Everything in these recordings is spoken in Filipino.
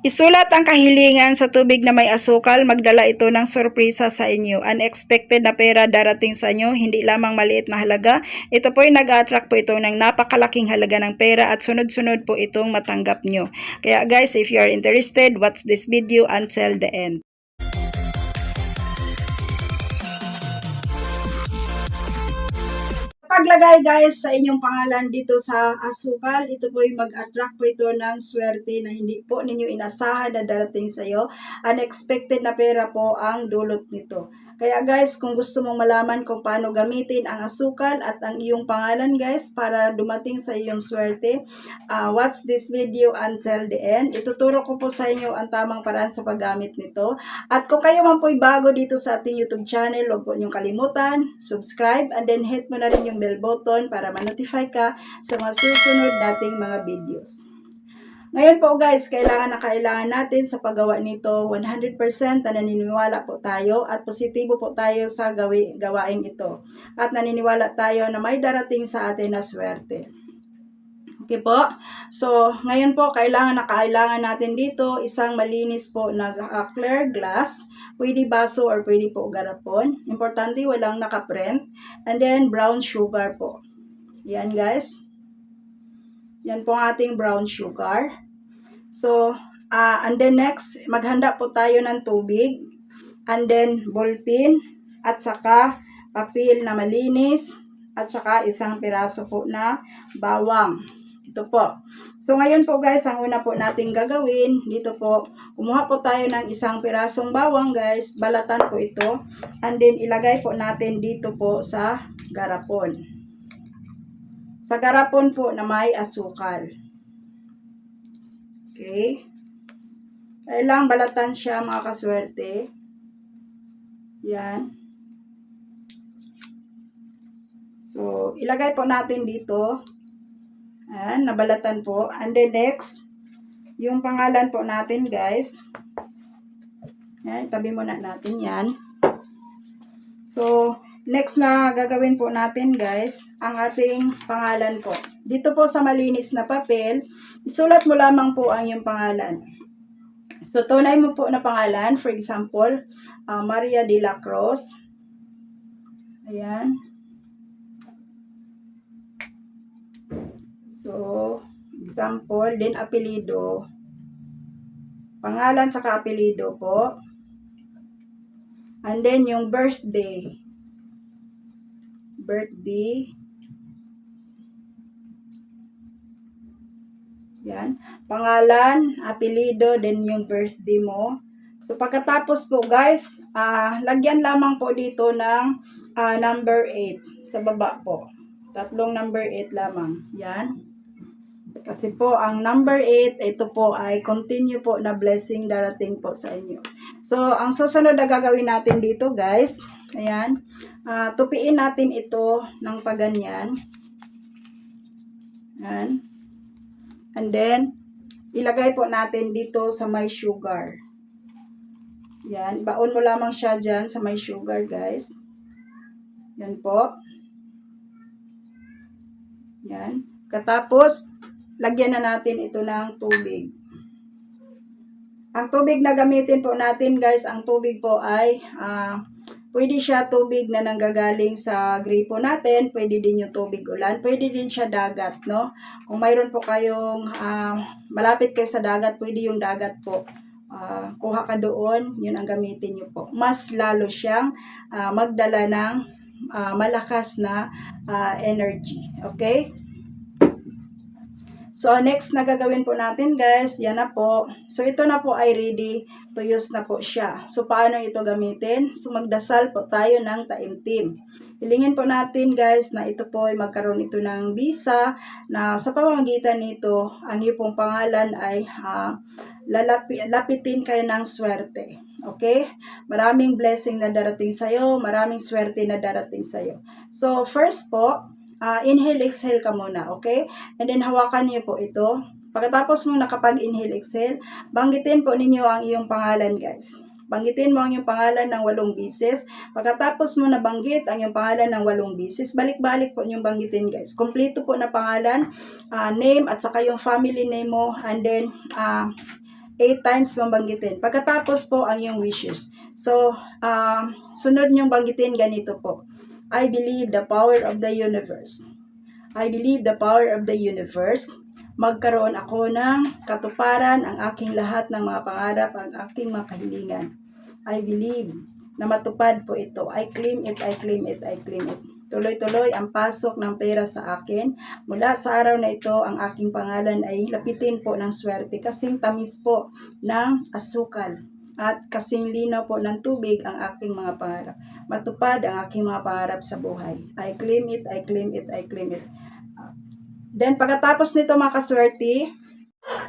Isulat ang kahilingan sa tubig na may asukal, magdala ito ng sorpresa sa inyo. Unexpected na pera darating sa inyo, hindi lamang maliit na halaga. Ito po ay nag-attract po ito ng napakalaking halaga ng pera at sunod-sunod po itong matanggap nyo. Kaya guys, if you are interested, watch this video until the end. Paglagay guys sa inyong pangalan dito sa asukal, ito po yung mag-attract po ito ng swerte na hindi po ninyo inasahan na darating sa iyo. Unexpected na pera po ang dulot nito. Kaya guys, kung gusto mong malaman kung paano gamitin ang asukal at ang iyong pangalan guys para dumating sa iyong swerte, uh, watch this video until the end. Ituturo ko po sa inyo ang tamang paraan sa paggamit nito. At kung kayo man po'y bago dito sa ating YouTube channel, huwag po niyong kalimutan, subscribe, and then hit mo na rin yung bell button para ma-notify ka sa mga susunod nating mga videos. Ngayon po guys, kailangan na kailangan natin sa paggawa nito 100% na naniniwala po tayo at positibo po tayo sa gawi, gawain ito. At naniniwala tayo na may darating sa atin na swerte. Okay po? So, ngayon po, kailangan na kailangan natin dito isang malinis po na uh, clear glass. Pwede baso or pwede po garapon. Importante, walang nakaprint. And then, brown sugar po. Yan guys. Yan po ang ating brown sugar. So, uh, and then next, maghanda po tayo ng tubig. And then, ballpen. At saka, papel na malinis. At saka, isang piraso po na bawang. Ito po. So, ngayon po guys, ang una po nating gagawin, dito po, kumuha po tayo ng isang pirasong bawang guys. Balatan po ito. And then, ilagay po natin dito po sa garapon. Sa garapon po na may asukal. Okay. Kailang balatan siya mga kaswerte. Yan. So, ilagay po natin dito. Ayan, nabalatan po. And then next, yung pangalan po natin guys. Ayan, tabi muna natin yan. So, next na gagawin po natin guys, ang ating pangalan po. Dito po sa malinis na papel, isulat mo lamang po ang iyong pangalan. So, tunay mo po na pangalan, for example, uh, Maria de la Cruz. Ayan. So, example, din apelido. Pangalan sa apelido po. And then, yung birthday. Birthday. Yan. Pangalan, apelido, then yung birthday mo. So, pagkatapos po, guys, uh, lagyan lamang po dito ng uh, number 8 sa baba po. Tatlong number 8 lamang. Yan. Kasi po, ang number 8, ito po ay continue po na blessing darating po sa inyo. So, ang susunod na gagawin natin dito, guys, ayan, uh, tupiin natin ito ng paganyan. Ayan. And then, ilagay po natin dito sa may sugar. Yan, baon mo lamang siya dyan sa may sugar, guys. Yan po. Yan. Katapos, lagyan na natin ito ng tubig. Ang tubig na gamitin po natin guys, ang tubig po ay uh, pwede siya tubig na nanggagaling sa gripo natin, pwede din yung tubig ulan, pwede din siya dagat, no? Kung mayroon po kayong uh, malapit kayo sa dagat, pwede yung dagat po. Uh, kuha ka doon, yun ang gamitin nyo po. Mas lalo siyang uh, magdala ng uh, malakas na uh, energy. Okay? So, next na gagawin po natin guys, yan na po. So, ito na po ay ready to use na po siya. So, paano ito gamitin? So, magdasal po tayo ng taimtim. Hilingin po natin guys na ito po ay magkaroon ito ng visa na sa pamamagitan nito, ang iyo pangalan ay uh, lalapi, lapitin kayo ng swerte. Okay? Maraming blessing na darating sa'yo, maraming swerte na darating sa'yo. So, first po, uh, inhale, exhale ka muna, okay? And then hawakan niyo po ito. Pagkatapos mo nakapag-inhale, exhale, banggitin po ninyo ang iyong pangalan, guys. Banggitin mo ang iyong pangalan ng walong bisis. Pagkatapos mo nabanggit ang iyong pangalan ng walong bisis, balik-balik po niyong banggitin, guys. Kompleto po na pangalan, uh, name, at saka yung family name mo, and then, uh, 8 times mong banggitin. Pagkatapos po ang iyong wishes. So, um, sunod niyong banggitin ganito po. I believe the power of the universe. I believe the power of the universe. Magkaroon ako ng katuparan ang aking lahat ng mga pangarap, ang aking mga kahilingan. I believe na matupad po ito. I claim it, I claim it, I claim it. Tuloy-tuloy ang pasok ng pera sa akin. Mula sa araw na ito, ang aking pangalan ay lapitin po ng swerte. Kasing tamis po ng asukal at kasing linaw po ng tubig ang aking mga pangarap. Matupad ang aking mga pangarap sa buhay. I claim it, I claim it, I claim it. Then pagkatapos nito mga kaswerte,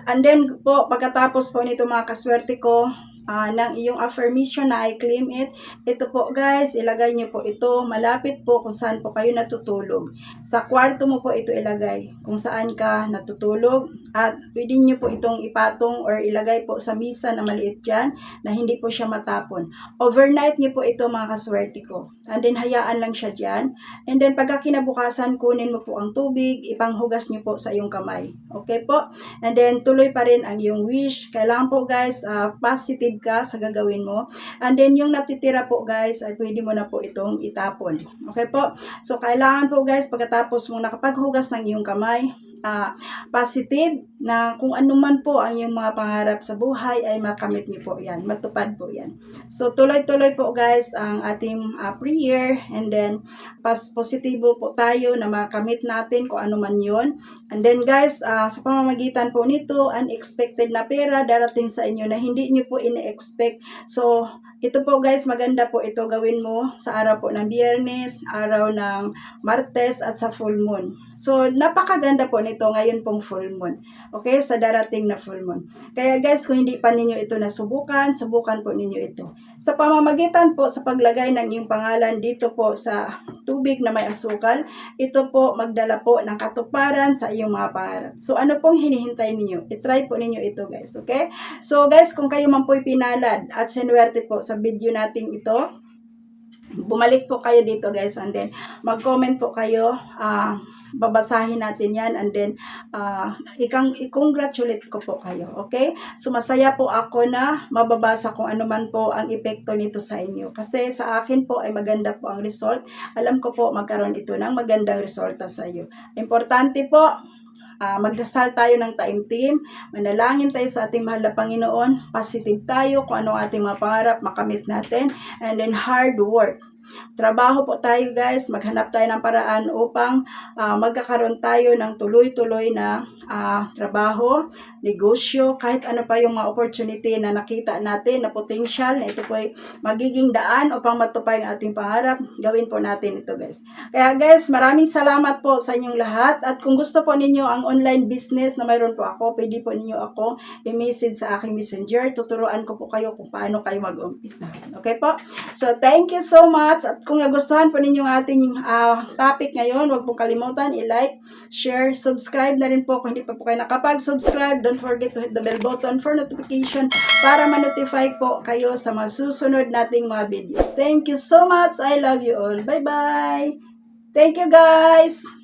and then po pagkatapos po nito mga kaswerte ko, ah, ng iyong affirmation na I claim it. Ito po guys, ilagay niyo po ito malapit po kung saan po kayo natutulog. Sa kwarto mo po ito ilagay kung saan ka natutulog at pwede niyo po itong ipatong or ilagay po sa misa na maliit dyan na hindi po siya matapon. Overnight niyo po ito mga kaswerte ko. And then hayaan lang siya dyan. And then pagka kinabukasan, kunin mo po ang tubig, ipanghugas niyo po sa iyong kamay. Okay po? And then tuloy pa rin ang iyong wish. Kailangan po guys, ah, positive ka sa gagawin mo. And then yung natitira po guys, ay pwede mo na po itong itapon. Okay po? So kailangan po guys, pagkatapos mong nakapaghugas ng iyong kamay, ah, positive na kung ano man po ang iyong mga pangarap sa buhay ay makamit niyo po yan, matupad po yan. So tuloy-tuloy po guys ang ating ah, prayer and then pas positibo po tayo na makamit natin kung ano man yon. And then guys, ah, sa pamamagitan po nito, unexpected na pera darating sa inyo na hindi niyo po ine-expect. So ito po guys, maganda po ito gawin mo sa araw po ng biyernes, araw ng martes at sa full moon. So napakaganda po nito ngayon pong full moon. Okay, sa darating na full moon. Kaya guys, kung hindi pa ninyo ito nasubukan, subukan po ninyo ito. Sa pamamagitan po sa paglagay ng iyong pangalan dito po sa tubig na may asukal, ito po magdala po ng katuparan sa iyong mga pangarap. So ano pong hinihintay ninyo? I-try po ninyo ito guys, okay? So guys, kung kayo man po'y pinalad at sinuwerte po sa video nating ito, bumalik po kayo dito guys and then mag-comment po kayo. Ah babasahin natin yan and then ah ikang i-congratulate ko po kayo okay? So masaya po ako na mababasa kung ano man po ang epekto nito sa inyo. Kasi sa akin po ay maganda po ang result. Alam ko po magkaroon ito ng magandang resulta sa iyo. Importante po Ah, magdasal tayo ng taimtim, manalangin tayo sa ating mahal na Panginoon, positive tayo kung ano ating mga pangarap, makamit natin, and then hard work. Trabaho po tayo guys, maghanap tayo ng paraan upang ah, magkakaroon tayo ng tuloy-tuloy na ah, trabaho, negosyo, kahit ano pa yung mga opportunity na nakita natin na potential na ito po ay magiging daan upang matupay ang ating pangarap, gawin po natin ito guys. Kaya guys, maraming salamat po sa inyong lahat at kung gusto po ninyo ang online business na mayroon po ako, pwede po ninyo ako i-message sa aking messenger. Tuturuan ko po kayo kung paano kayo mag-umpisa. Okay po? So, thank you so much. At kung nagustuhan po ninyo ang ating ah, topic ngayon, huwag pong kalimutan i-like, share, subscribe na rin po kung hindi pa po kayo nakapag-subscribe. Don't forget to hit the bell button for notification para ma-notify po kayo sa mga susunod nating mga videos. Thank you so much. I love you all. Bye-bye. Thank you guys.